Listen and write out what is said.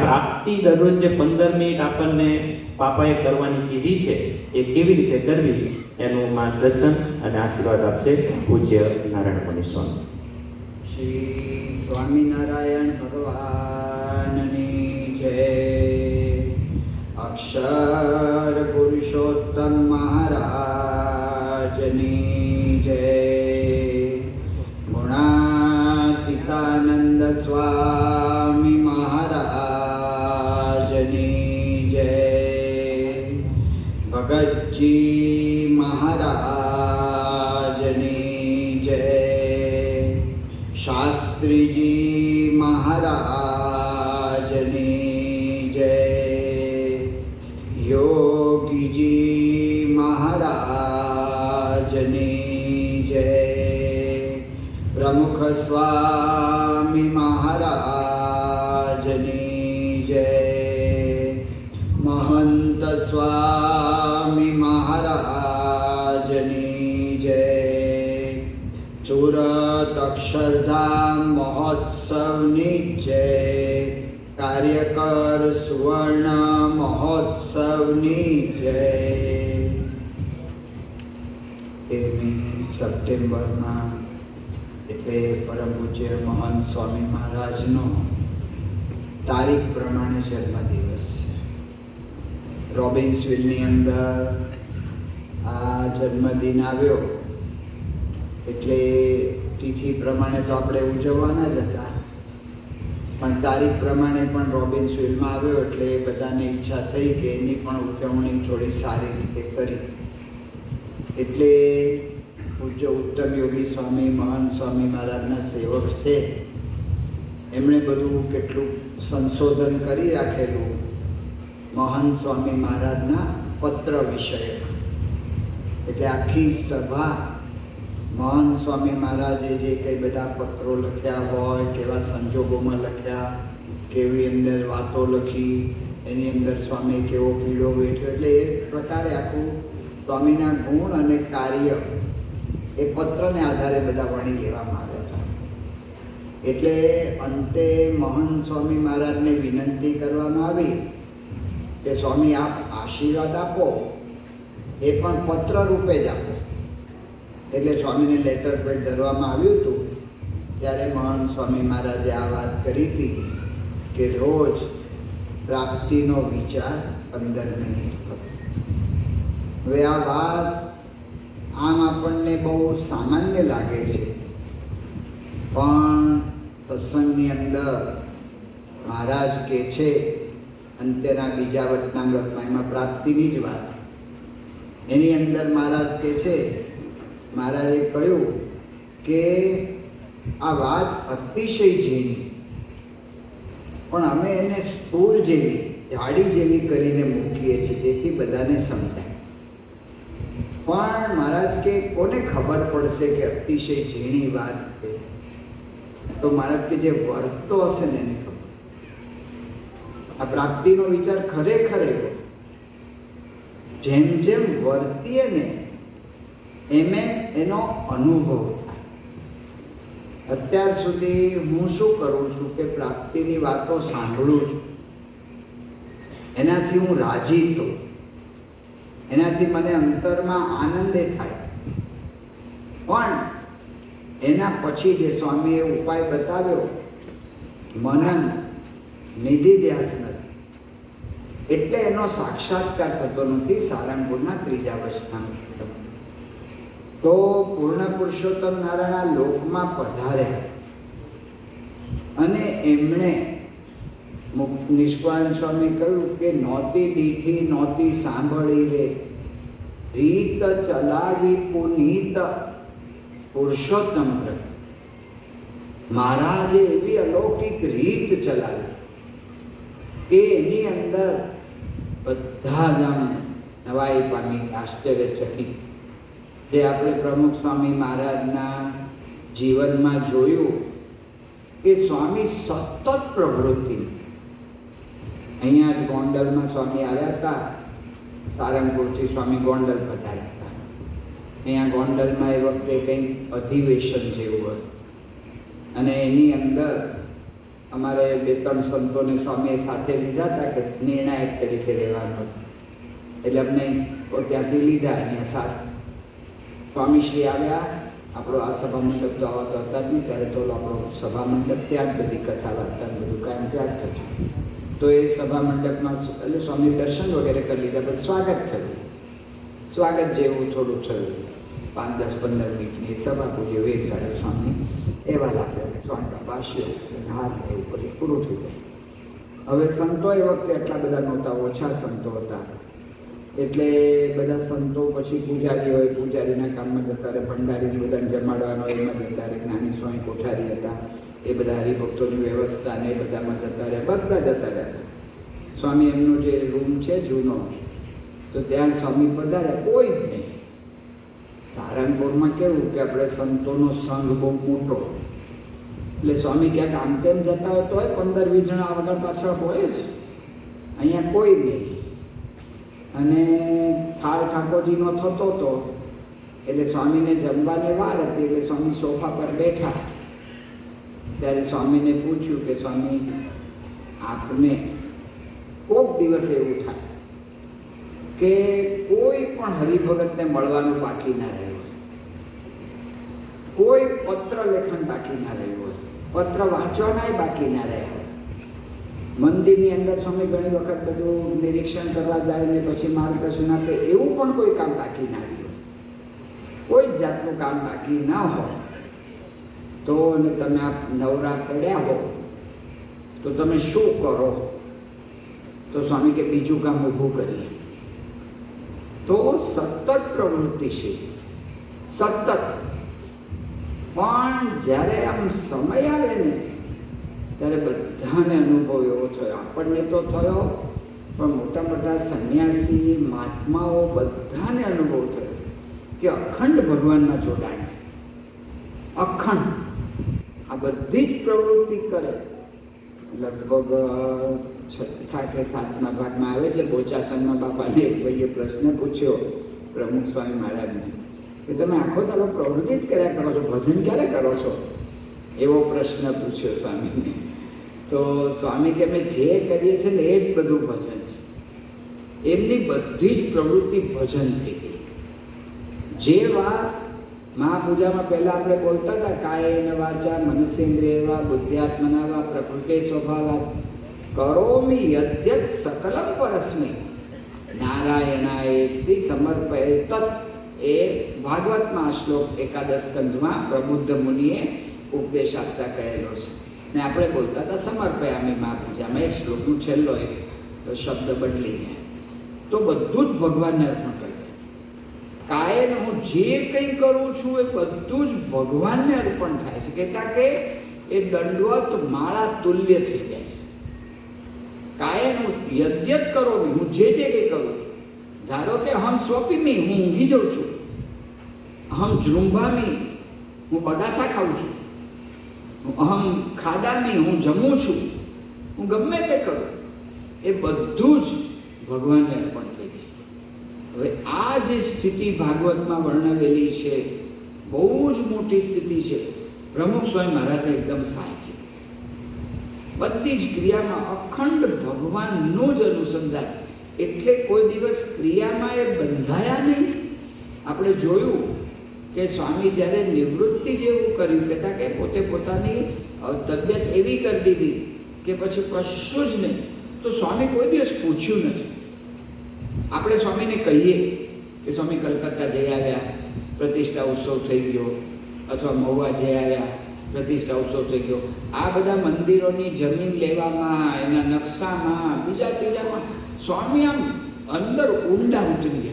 પ્રાપ્તિ દરરોજ જે પંદર મિનિટ આપણને પાપાએ કરવાની કીધી છે, એ કેવી રીતે કરવી? એનું માર્ગદર્શન અને આશીર્વાદ આપશે પૂજ્ય નારાયણ મુનિ સ્વામી. શ્રી સ્વામિનારાયણ ભગવાનની જય. અક્ષર પુરુષોત્તમ મહારાજની જય. ગુણાતીતાનંદ સ્વામી ભગતજી મહારાજની જય. શાસ્ત્રીજી મહારાજની જય. યોગીજી મહારાજની જય. પ્રમુખ સ્વામી મહારાજની જય. મહંત સ્વામી સુરત અક્ષરધામ મહોત્સવની જય કાર્યકર સુવર્ણ મહોત્સવની જય તેરમી સપ્ટેમ્બરમાં એટલે પરમ પૂજ્ય મહંત સ્વામી મહારાજનો તારીખ પ્રમાણે જન્મદિવસ છે. રોબિન્સવિલની અંદર આ જન્મદિન આવ્યો એટલે તિથિ પ્રમાણે તો આપણે ઉજવવાના જ હતા. પણ તારીખ પ્રમાણે પણ રોબિન રોબિન્સવિલમાં આવ્યો એટલે એ બધાને ઈચ્છા થઈ કે એની પણ ઉજવણી થોડી સારી રીતે કરી. એટલે પૂજ્ય ઉત્તમ યોગી સ્વામી, મહાન સ્વામી મહારાજના સેવક છે. એમણે બધું કેટલું સંશોધન કરી રાખેલું મહાન સ્વામી મહારાજના પત્ર વિષયક એટલે આખી સભા મહાન સ્વામી મહારાજે જે કંઈ બધા પત્રો લખ્યા હોય, કેવા સંજોગોમાં લખ્યા, કેવી અંદર વાતો લખી, એની અંદર સ્વામી કેવો પીડો બેઠ્યો એટલે એ પ્રકારે આખું સ્વામીના ગુણ અને કાર્ય એ પત્રને આધારે બધા વણી લેવામાં આવ્યા હતા. એટલે અંતે મહાન સ્વામી મહારાજને વિનંતી કરવામાં આવી કે સ્વામી આપ આશીર્વાદ આપો, એ પણ પત્ર રૂપે જ આપો. એટલે સ્વામીને લેટર પેડ ધરવામાં આવ્યું હતું, ત્યારે મહાન સ્વામી મહારાજે આ વાત કરી હતી કે રોજ પ્રાપ્તિનો વિચાર પંદર મિનિટ કરો. હવે આ વાત આમ આપણને બહુ સામાન્ય લાગે છે, પણ પ્રસંગની અંદર મહારાજ કે છે અંત્યના બીજા વચનામૃતમાં એમાં પ્રાપ્તિની જ વાત. એની અંદર મહારાજ કે છે મહારાજે કહ્યું કે આ વાત અતિશય ઝીણી પણ અમે એને સ્થૂળ જેવી, જાડી જેવી કરીને મૂકીએ છીએ, જેથી બધાને સમજાય. પણ મહારાજ કે કોને ખબર પડશે કે અતિશય ઝીણી વાત છે? તો મહારાજ કે જે વર્તો હશે ને એને ખબર. આ પ્રાપ્તિનો વિચાર ખરેખર એવો જેમ જેમ વર્તીએ ને એમ એનો અનુભવ. થાય અત્યાર સુધી હું શું કરું છું કે પ્રાપ્તિની વાતો સાંભળું છું. એનાથી હું રાજી થઉં એનાથી મને અંતરમાં આનંદ થાય. પણ એના પછી જે સ્વામીએ ઉપાય બતાવ્યો, મનન નિધિ ધ્યાસ નથી. એટલે એનો સાક્ષાત્કાર થતો નથી સારંગપુરના ત્રીજા વર્ષના. તો પૂર્ણ પુરુષોત્તમ નારાયણ લોકમાં પધાર્યા અને એમણે નિષ્કાળ સ્વામી કહ્યું કે નોતી દીઠી નોતી સાંભળી રે. રીત ચલાવી પુનીત પુરુષોત્તમ મહારાજે એવી અલૌકિક રીત ચલાવી કે એની અંદર બધા જ આમ નવાઈ પામી, આશ્ચર્યચકિત જે આપણે પ્રમુખ સ્વામી મહારાજના જીવનમાં જોયું કે સ્વામી સતત પ્રવૃત્તિ. અહીંયા જ ગોંડલમાં સ્વામી આવ્યા હતા. સારંગપુરથી સ્વામી ગોંડલ પધાર્યા હતા. અહીંયા ગોંડલમાં એ વખતે કંઈક અધિવેશન જેવું હતું અને એની અંદર અમારે બે ત્રણ સંતોને સ્વામીએ સાથે લીધા હતા કે નિર્ણાયક તરીકે રહેવાનો. એટલે અમને ત્યાંથી લીધા અહીંયા સાથ સ્વામીશ્રી આવ્યા. આપણો આ સભા મંડપ તો આવા હતા જ નહીં. ત્યારે તો આપણો સભા મંડપ ત્યાં જ બધી કથા વાર્તા બધું કાયમ ત્યાં જ થતું. તો એ સભા મંડપમાં એટલે સ્વામી દર્શન વગેરે કરી લીધા, પણ સ્વાગત થયું. સ્વાગત જેવું થોડું થયું. પાંચ, દસ, પંદર મિનિટની સભા પૂરી એક સાડે સ્વામી એવા લાગ્યા સ્વામી બાપા હાથ એવું પછી પૂરું થઈ ગયું. હવે સંતો એ વખતે એટલા બધા નહોતા, ઓછા સંતો હતા. એટલે બધા સંતો પછી પૂજારી હોય, પૂજારીના કામમાં જતા રહે, ભંડારી બધાને જમાડવાનો એમાં જતા રહે. જ્ઞાની સ્વામી કોઠારી હતા, એ બધા હરિભક્તોની વ્યવસ્થા ને એ બધામાં જતા રહે બધા જતા રહ્યા. સ્વામી એમનો જે રૂમ છે જૂનો, તો ત્યાં સ્વામી પધાર્યા, કોઈ જ નહીં. સારંગપુરમાં કેવું કે આપણે સંતોનો સંઘ બહુ મોટો. એટલે સ્વામી ક્યાંક આમ તેમ જતા હોય તો પંદર વીસ જણા આગળ પાછળ હોય જ. અહીંયા કોઈ નહીં. અને થાળ ઠાકોરજીનો થતો હતો એટલે સ્વામીને જમવાની વાર હતી, એટલે સ્વામી સોફા પર બેઠા. ત્યારે સ્વામીને પૂછ્યું કે સ્વામી, આપને કોક દિવસ એવું થાય કે કોઈ પણ હરિભગતને મળવાનું બાકી ના રહ્યું હોય. કોઈ પત્ર લેખન બાકી ના રહ્યું હોય. પત્ર વાંચવાનાય બાકી ના રહ્યા હોય. મંદિરની અંદર સ્વામી ઘણી વખત બધું નિરીક્ષણ કરવા જાય ને પછી માર્ગદર્શન આપે, એવું પણ કોઈ કામ બાકી ના રહ્યું કોઈ જ જાતનું કામ બાકી ના હોય. તો અને તમે આપ નવરા પડ્યા હો, તો તમે શું કરો? તો સ્વામી કે બીજું કામ ઊભું કરીએ. તો સતત પ્રવૃત્તિશીલ સતત. પણ જ્યારે આમ સમય આવે ને ત્યારે બધાને અનુભવ એવો થયો. આપણને તો થયો, પણ મોટા મોટા સંન્યાસી, મહાત્માઓ બધાને અનુભવ થયો કે અખંડ ભગવાનમાં જોડાય છે અખંડ. આ બધી જ પ્રવૃત્તિ કરે. લગભગ છઠ્ઠા કે સાતમા ભાગમાં આવે છે. બોચાસનમાં બાપાને એક ભાઈએ પ્રશ્ન પૂછ્યો, પ્રમુખ સ્વામી મહારાજને, કે તમે આખો તારો પ્રવૃત્તિ જ કર્યા કરો છો? ભજન ક્યારે કરો છો? એવો પ્રશ્ન પૂછ્યો સ્વામીને. તો સ્વામી કે અમે જે કરીએ છીએ ને એ જ બધું ભજન છે. એમની બધી જ પ્રવૃત્તિ ભજન થઈ ગઈ. જે વાત મહાપૂજામાં પહેલા આપણે બોલતા હતા કાયેન વાચા મનસેન્દ્રિયવા બુદ્ધ્યાત્મનાવા પ્રકૃતિ સ્વભાવા કરોમી યદ્યત સકલમ પરસ્મી. નારાયણાએતિ સમર્પયે તત્ એ ભાગવતમાં શ્લોક એકાદશ કંધમાં પ્રબુદ્ધ મુનિએ ઉપદેશ આપતા કહેલો છે. ને આપણે બોલતા હતા સમર્પયામી મહાપૂજામાં એ શ્લોકનું છેલ્લો એક શબ્દ બદલીને. તો બધું જ ભગવાનને અર્પણ કરી દે. કાયન હું જે કંઈ કરું છું એ બધું જ ભગવાનને અર્પણ થાય છે. કહેતા કે એ દંડવત માળા તુલ્ય થઈ જાય છે. કાયન હું યજ્ઞ કરો હું જે જે કંઈ કરું છું. ધારો કે હમ સ્વપીમી, હું ઊંઘી જાઉં છું. હમ જૃંભામી હું બગાસા ખાઉં છું. અહમ ખાદામી હું જમું છું. હું ગમે તે કરું. એ બધું જ ભગવાનને અર્પણ થઈ ગયું. હવે આ જે સ્થિતિ ભાગવતમાં વર્ણવેલી છે, બહુ જ મોટી સ્થિતિ છે. પ્રમુખ સ્વામી મહારાજને એકદમ સાચી બધી જ ક્રિયામાં અખંડ ભગવાનનું જ અનુસંધાન. એટલે કોઈ દિવસ ક્રિયામાં એ બંધાયા નહીં. આપણે જોયું કે સ્વામી જ્યારે નિવૃત્તિ જેવું કર્યું કહેતા કે પોતે પોતાની તબિયત એવી કરી દીધી કે પછી કશું જ નહીં. તો સ્વામી કોઈ દિવસ પૂછ્યું નથી. આપણે સ્વામીને કહીએ કે, સ્વામી, કલકત્તા જઈ આવ્યા. પ્રતિષ્ઠા ઉત્સવ થઈ ગયો. અથવા મહુવા જઈ આવ્યા. પ્રતિષ્ઠા ઉત્સવ થઈ ગયો. આ બધા મંદિરોની જમીન લેવામાં, એના નકશામાં, બીજા ત્રીજામાં સ્વામી આમ અંદર ઊંડા ઉતરી ગયા.